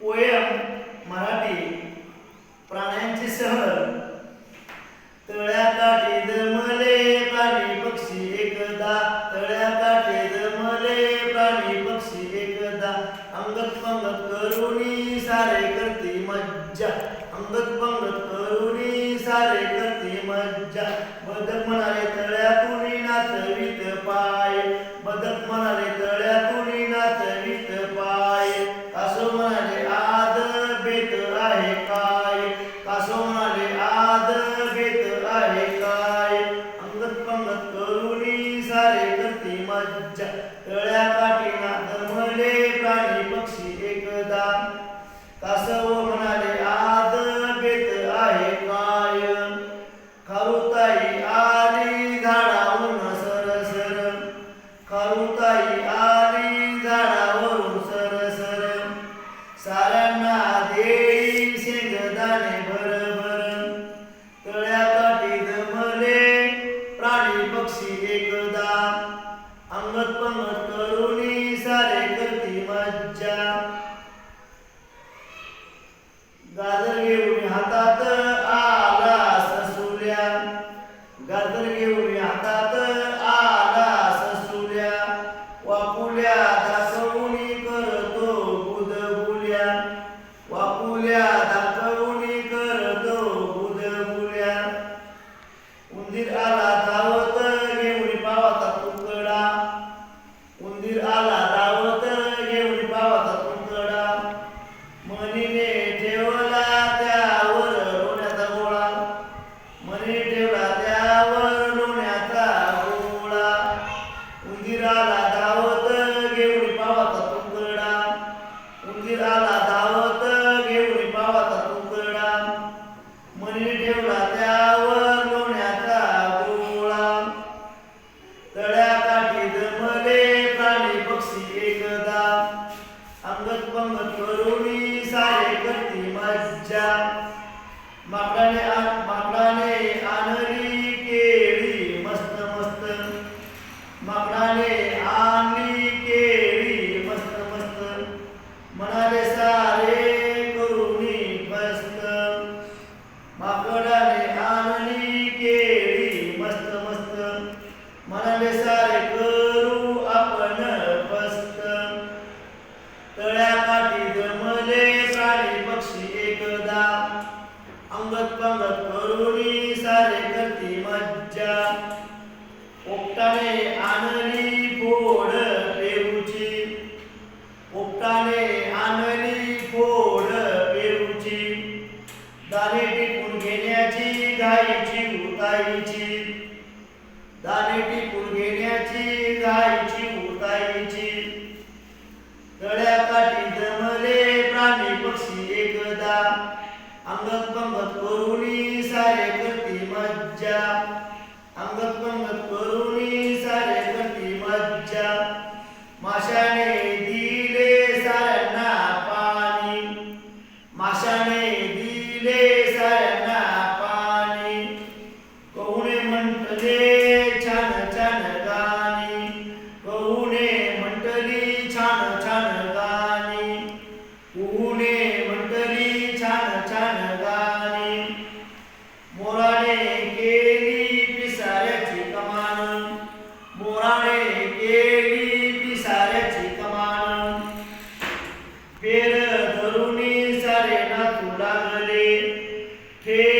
Poem Marathi प्राण्यांची सहल तळ्याकाठी जमले प्राणी पक्षी एकदा. तळ्याकाठी जमले प्राणी पक्षी एकदा. अंगत पंगत करुणी सारे करते मज्जा. अंगत खारुताई आली झाडावरून सरसर साऱ्यांना देई शेंगदाणे भरभर. तळ्याकाठी जमले प्राणी पक्षी एकदा. अंगत पंगत करुणी सारे करती मज्जा. गाजर घेऊन हातात आला ससुल्या. गाजर घेऊन हातात उंदीर आला धावत घेऊन पावाचा पुतळा. मनीने ठेवला त्यावर लोण्याचा गोळा. मनी ठेवला त्यावर लोण्याचा गोळा. उंदीराला धावत घेऊन पावाचा तुकडा उंदीराला धावत घेऊन पावाचा तुकडा मनी ठेवला त्यावर लोण्याचा गोळा. तळ्या अंगत पंगत करुणी एकदा अंगत पंगत करुणी सारे करती मज्जा. ओपटाने आणली फोड पेरूची. ओपटाने आणली फोड पेरूची. दाणे टिपून घेण्याची गायीची उताईची दाणे छान छान गाणी. कुहुणे म्हटली छान छान गाणी. मोराने केली पिसाऱ्याची कमान. मोराने केली पिसाऱ्याची कमान. पेर धरुणी सारे नाचू लागले. फेर